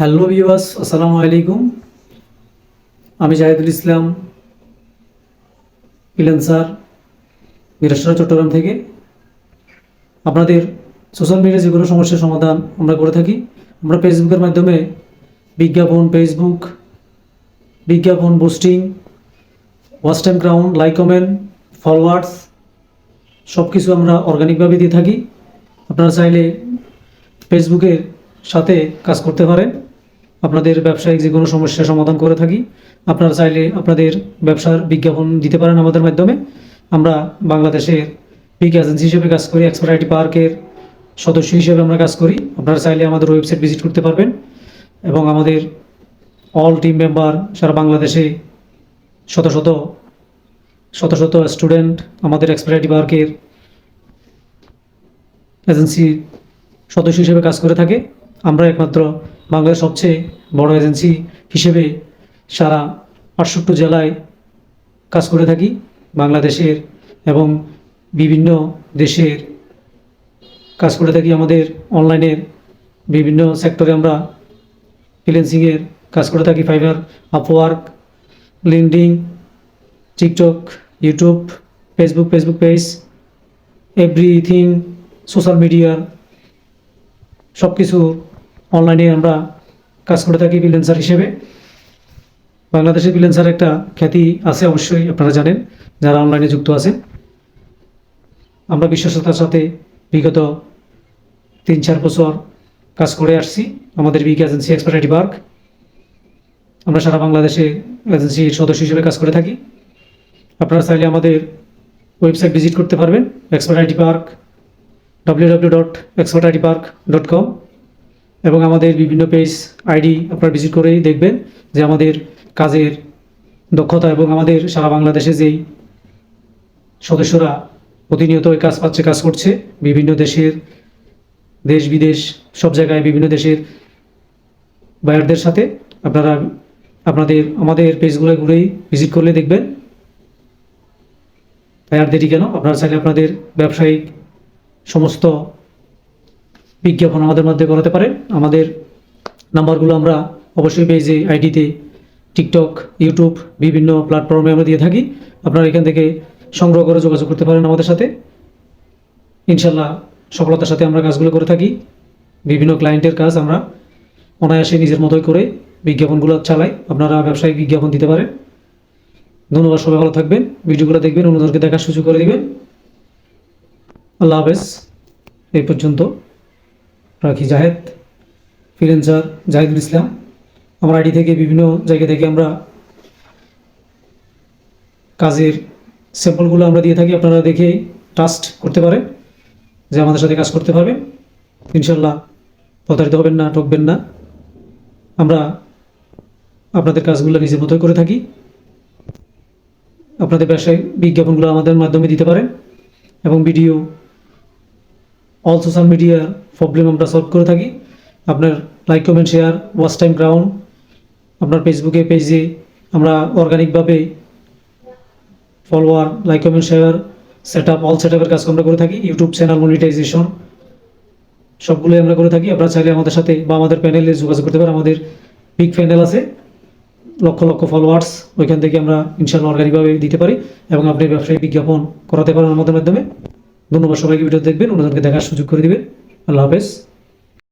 Hello viewers, আসসালামু আলাইকুম। আমি জাহিদুল ইসলাম ফ্রিল্যান্সার মিরাসরা চট্টগ্রাম থেকে। আপনাদের সোশ্যাল মিডিয়া যে কোনো সমস্যার সমাধান আমরা করে থাকি। আমরা ফেসবুকের মাধ্যমে বিজ্ঞাপন ফেসবুক বিজ্ঞাপন boosting watch time crowned like comment followers সব কিছু আমরা অর্গানিকভাবে দিয়ে থাকি। আপনারা চাইলে ফেসবুকের সাথে কাজ করতে পারেন। আপনাদের ব্যবসায়িক যে কোনো সমস্যার সমাধান করে থাকি। আপনারা চাইলে আপনাদের ব্যবসার বিজ্ঞাপন দিতে পারেন আমাদের মাধ্যমে। আমরা বাংলাদেশের বিগ এজেন্সি হিসেবে কাজ করি এক্সপার্ট আইটি পার্কের সদস্য হিসেবে আমরা কাজ করি। আপনারা চাইলে আমাদের ওয়েবসাইট ভিজিট করতে পারবেন এবং আমাদের অল টিম মেম্বার সারা বাংলাদেশে শত শত শত শত স্টুডেন্ট আমাদের এক্সপার্ট আইটি পার্কের এজেন্সি সদস্য হিসেবে কাজ করে থাকে। আমরা একমাত্র বাংলাদেশের সবচেয়ে বড় এজেন্সি হিসেবে সারা আটষট্টি জেলায় কাজ করে থাকি, বাংলাদেশের এবং বিভিন্ন দেশের কাজ করে থাকি। আমাদের অনলাইনের বিভিন্ন সেক্টরে আমরা ফ্রিল্যান্সিংয়ের কাজ করে থাকি Fiverr Upwork LinkedIn TikTok YouTube Facebook Facebook page everything social মিডিয়ার সব কিছু অনলাইনে আমরা কাজ করে থাকি ফ্রিল্যান্সার হিসেবে। বাংলাদেশের ফ্রিল্যান্সার একটা খ্যাতি আছে অবশ্যই, আপনারা জানেন, যারা অনলাইনে যুক্ত আছেন। আমরা বিশ্বস্ততার সাথে বিগত তিন চার বছর কাজ করে আসছি, আমাদের বিগ এজেন্সি এক্সপার্ট পার্ক আমরা সারা বাংলাদেশে এজেন্সির সদস্য হিসেবে কাজ করে থাকি। আপনারা চাইলে আমাদের ওয়েবসাইট ভিজিট করতে পারবেন expert IT park W W dot expert IT park dot com এবং আমাদের বিভিন্ন পেজ আইডি আপনারা ভিজিট করেই দেখবেন যে আমাদের কাজের দক্ষতা এবং আমাদের সারা বাংলাদেশে যেই সদস্যরা প্রতিনিয়ত ওই কাজ পাচ্ছে, কাজ করছে, বিভিন্ন দেশের দেশ বিদেশ, সব জায়গায় বিভিন্ন দেশের বায়ারদের সাথে আপনারা আপনাদের, আমাদের পেজগুলো ঘুরেই ভিজিট করলে দেখবেন। বায়ার দেরি কেন? আপনারা চাইলে আপনাদের ব্যবসায়িক সমস্ত বিজ্ঞাপন আমাদের মধ্যে করাতে পারেন। আমাদের নাম্বারগুলো আমরা অবশ্যই পেজে, আইডিতে, টিকটক, ইউটিউব, বিভিন্ন প্ল্যাটফর্মে আমরা দিয়ে থাকি। আপনারা এখান থেকে সংগ্রহ করে যোগাযোগ করতে পারেন আমাদের সাথে। ইনশাল্লাহ সফলতার সাথে আমরা কাজগুলো করে থাকি। বিভিন্ন ক্লায়েন্টের কাজ আমরা অনায়াসে নিজের মতোই করে বিজ্ঞাপনগুলো চালাই। আপনারা ব্যবসায়িক বিজ্ঞাপন দিতে পারেন। ধন্যবাদ, সবাই ভালো থাকবেন। ভিডিওগুলো দেখবেন অন্যদেরকে দেখার সুযোগ করে দিবেন। আল্লাহ হাফেজ। এই পর্যন্ত। রাখি জাহেদ ফ্রিল্যান্সার জাহিদুল ইসলাম। আমার আইডি থেকে বিভিন্ন জায়গা থেকে আমরা কাজের স্যাম্পলগুলো আমরা দিয়ে থাকি। আপনারা দেখে ট্রাস্ট করতে পারেন যে আমাদের সাথে কাজ করতে পারবেন। ইনশাল্লাহ প্রতারিত হবেন না, ঠকবেন না। আমরা আপনাদের কাজগুলো নিজের মতোই করে থাকি। আপনাদের ব্যবসায়িক বিজ্ঞাপনগুলো আমাদের মাধ্যমে দিতে পারেন এবং ভিডিও অল সোশ্যাল মিডিয়ার প্রবলেম আমরা সলভ করে থাকি। আপনার like comment share watch time ground আপনার ফেসবুকে পেজে আমরা অর্গানিকভাবে follower like comment share set up all set আপের কাজ আমরা করে থাকি। ইউটিউব চ্যানেল মনিটাইজেশন সবগুলোই আমরা করে থাকি। আপনারা চাইলে আমাদের সাথে বা আমাদের প্যানেলে যোগাযোগ করতে পারেন। আমাদের বিগ প্যানেল আছে। লক্ষ লক্ষ ফলোয়ার্স ওইখান থেকে আমরা ইনশাল্লাহ অর্গানিকভাবে দিতে পারি এবং আপনি ব্যবসায়িক বিজ্ঞাপন করাতে পারেন আমাদের মাধ্যমে। ধন্যবাদ সবাইকে ভিডিও দেখবেন অন্যজনকে দেখার সুযোগ করে দিবেন। আল্লাহ হাফেজ।